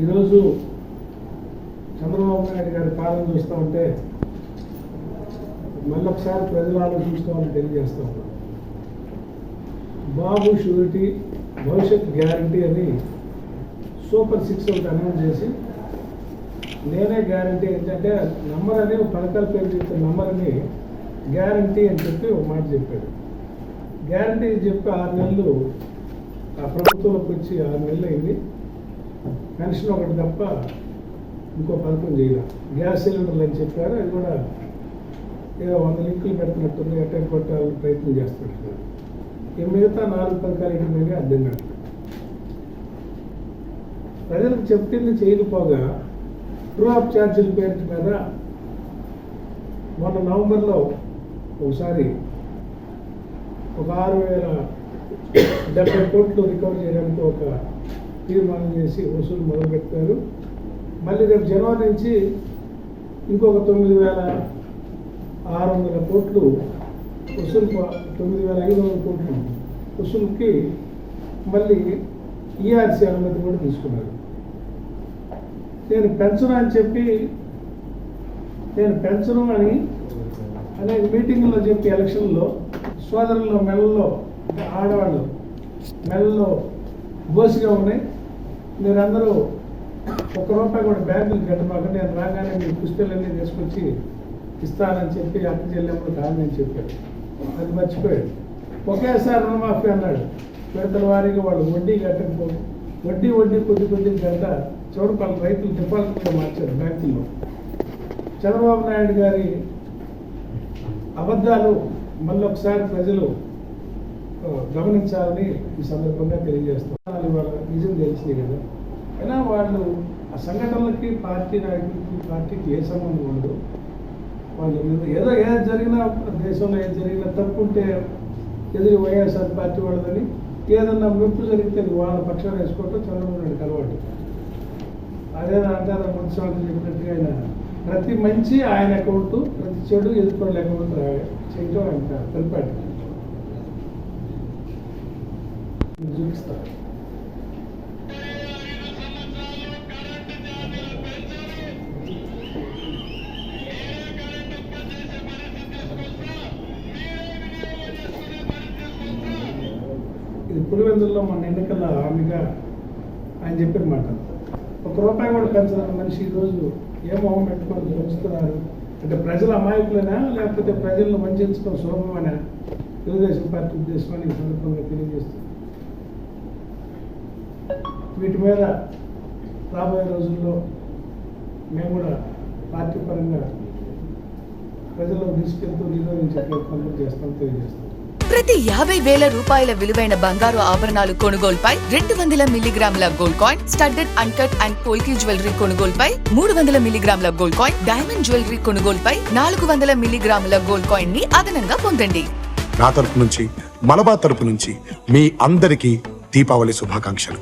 ఈరోజు చంద్రబాబు నాయుడు గారి పాలన చూస్తూ ఉంటే మళ్ళొకసారి ప్రజలు ఆలోచించుకోవాలని తెలియజేస్తూ ఉన్నాం. బాబు షూరిటీ భవిష్యత్ గ్యారంటీ అని సూపర్ సిక్స్ ఒకటి అనౌన్స్ చేసి నేనే గ్యారంటీ ఏంటంటే నంబర్ అని ఒక పథకాల పేరు చెప్తే నంబర్ అని గ్యారంటీ అని చెప్పి ఒక మాట చెప్పాడు. గ్యారంటీ చెప్పి ఆరు నెలలు ఆ ప్రభుత్వంలోకి వచ్చి ఆరు నెలలు అయింది. పెన్షన్ ఒకటి తప్ప ఇంకో పథకం చేయాలి. గ్యాస్ సిలిండర్లు అని చెప్పారు అది కూడా ఏదో వంద లింకులు పెడుతున్నట్టుంది ఎట్ట కొట్టాలని ప్రయత్నం చేస్తున్నట్టున్నారు ఈ మిగతా నాలుగు పథకాలు ఏంటంటే అర్థం కాదు ప్రజలకు చెప్పింది చేయకపోగా ట్రూ ఆఫ్ ఛార్జీల పేరు మీద మొన్న నవంబర్లో ఒకసారి ఒక ఆరు వేల డెబ్బై కోట్లు రికవర్ చేయడానికి ఒక తీర్మానం చేసి వసూలు మొదలుపెట్టారు. మళ్ళీ రేపు జనవరి నుంచి ఇంకొక తొమ్మిది వేల ఆరు వందల కోట్లు వసూలు తొమ్మిది వేల ఐదు వందల కోట్లు వసూలుకి మళ్ళీ ఈఆర్సీ అనుమతి కూడా తీసుకున్నారు. నేను పెంచను అని చెప్పి నేను పెంచను అని అనేక మీటింగ్లో చెప్పి ఎలక్షన్లో సోదరుల్లో మెడల్లో ఆడవాళ్ళు మెడల్లో గోసిగా ఉన్నాయి. మీరందరూ ఒక్క రూపాయి కూడా బ్యాంకులు కట్టమాకండి నేను రాగానే మీ పుస్తకాలన్నీ తీసుకొచ్చి ఇస్తానని చెప్పి అక్క చెల్లెమ్మడు కాదని చెప్పాడు అది మర్చిపోయాడు ఒకేసారి రుణమాఫీ అన్నాడు. విడతల వారీగా వాళ్ళు వడ్డీ కట్టకపో వడ్డీ వడ్డీ కొద్ది కొద్ది గంట చివరి వాళ్ళ రైతులు డిపాజిట్గా మార్చారు బ్యాంకుల్లో. చంద్రబాబు నాయుడు గారి అబద్ధాలు మళ్ళీ ఒకసారి ప్రజలు గమనించాలని ఈ సందర్భంగా తెలియజేస్తున్నారు వాళ్ళ నిజం తెలిసింది కదా. అయినా వాళ్ళు ఆ సంఘటనలకి పార్టీ నాయకులకి పార్టీకి ఏ సంబంధం ఉండదు. వాళ్ళు ఏదో- ఏదో ఏది జరిగినా దేశంలో ఏది జరిగినా తప్పు ఉంటే ఎదురు వైఎస్ఆర్ పార్టీ వాళ్ళదని ఏదన్నా మెప్పు జరిగితే వాళ్ళ పక్షాన వేసుకోవటం చంద్రబాబు నాయుడు అలవాటు. అదే అంటారు మున్సిపాలిటీ చెప్పినట్టుగా ఆయన. ప్రతి మంచి ఆయన అకౌంట్ ప్రతి చెడు ఎదుర్కోళ్ళ అకౌంట్ చేయటం ఆయన పరిపాటి. చూపిస్తా. ఇది పులివెందుల్లో మన ఎన్నికల హామీగా ఆయన చెప్పిన మాట. ఒక రూపాయి కూడా పెంచడానికి మనిషి ఈరోజు ఏ మొహం పెట్టుకొని పెంచుతున్నారు అంటే ప్రజల అమాయకులైనా? లేకపోతే ప్రజలను వంచడం సులభమైన? తెలుగుదేశం పార్టీ ఉద్దేశం అని ఈ సందర్భంగా తెలియజేస్తుంది వీటి మీద రాబోయే రోజుల్లో మేము కూడా పార్టీ పరంగా ప్రజల్లో తీసుకెళ్తూ నిరోధించే ప్రయత్నం చేస్తాం తెలియజేస్తాం. ప్రతి యాభై వేల రూపాయల విలువైన బంగారు ఆభరణాలు కొనుగోలుపై రెండు వందల మిల్లీగ్రాముల gold coin studded uncut and polki jewellery కొనుగోలుపై మూడు వందల మిల్లీగ్రాముల గోల్డ్ కాయిన్ డైమండ్ జ్యువెలరీ కొనుగోలుపై నాలుగు వందల మిల్లీగ్రాముల గోల్డ్ కాయిన్ని అదనంగా పొందండి. నా తరపు నుంచి మలబా తరపు నుంచి మీ అందరికీ దీపావళి శుభాకాంక్షలు.